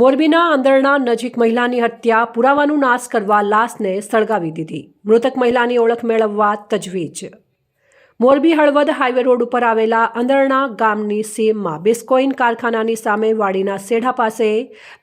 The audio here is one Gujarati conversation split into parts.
મોરબીના આંદરણા નજીક મહિલાની હત્યા, પુરાવાનું નાશ કરવા લાશને સળગાવી દીધી. મૃતક મહિલાની ઓળખ મેળવવા તજવીજ. મોરબી હળવદ હાઈવે રોડ ઉપર આવેલા અંદરણા ગામની સીમમાં બિસ્કોઇન કારખાનાની સામે વાડીના સેઢા પાસે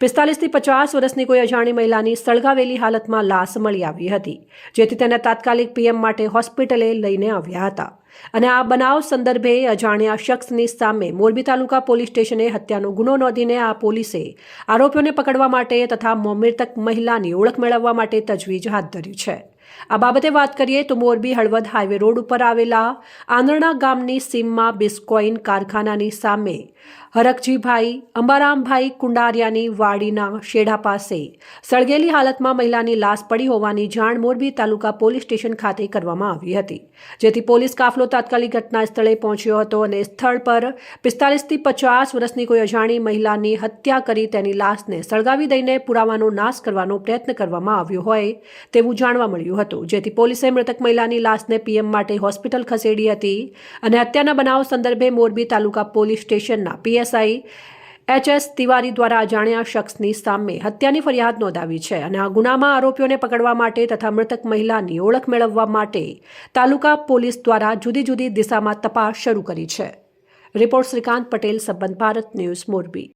પિસ્તાલીસથી પચાસ વર્ષની કોઈ અજાણી મહિલાની સળગાવેલી હાલતમાં લાશ મળી આવી હતી, જેથી તેને તાત્કાલિક પીએમ માટે હોસ્પિટલે લઈને આવ્યા હતા. અને આ બનાવ સંદર્ભે અજાણ્યા શખ્સની સામે મોરબી તાલુકા પોલીસ સ્ટેશને હત્યાનો ગુનો નોંધીને આ પોલીસે આરોપીઓને પકડવા માટે તથા મૃતક મહિલાની ઓળખ મેળવવા માટે તજવીજ હાથ ધરી છે. આ બાબતે વાત કરીએ તો મોરબી હળવદ હાઈવે રોડ ઉપર આવેલા આંદરણા ગામની સીમમાં બિસ્કોઇન કારખાનાની સામે હરકજીભાઈ અંબારામભાઈ કુંડારિયાની વાડીના શેઢા પાસે સળગેલી હાલતમાં મહિલાની લાશ પડી હોવાની જાણ મોરબી તાલુકા પોલીસ સ્ટેશન ખાતે કરવામાં આવી હતી, જેથી પોલીસ કાફલો તાત્કાલિક ઘટના સ્થળે પહોંચ્યો હતો અને સ્થળ પર પિસ્તાલીસથી પચાસ વર્ષની કોઈ અજાણી મહિલાની હત્યા કરી તેની લાશને સળગાવી દઈને પુરાવાનો નાશ કરવાનો પ્રયત્ન કરવામાં આવ્યો હોય તેવું જાણવા મળ્યું હતું, જેથી પોલીસે મૃતક મહિલાની લાશને પીએમ માટે હોસ્પિટલ ખસેડી હતી અને હત્યાના બનાવ સંદર્ભે મોરબી તાલુકા પોલીસ સ્ટેશનના પીએસઆઈ એચ એસ તિવારી દ્વારા અજાણ્યા શખ્સની સામે હત્યાની ફરિયાદ નોંધાવી છે અને આ ગુનામાં આરોપીઓને પકડવા માટે તથા મૃતક મહિલાની ઓળખ મેળવવા માટે તાલુકા પોલીસ દ્વારા જુદી જુદી દિશામાં તપાસ શરૂ કરી છે. રિપોર્ટ શ્રીકાંત પટેલ, સંબંધ ભારત ન્યૂઝ, મોરબી.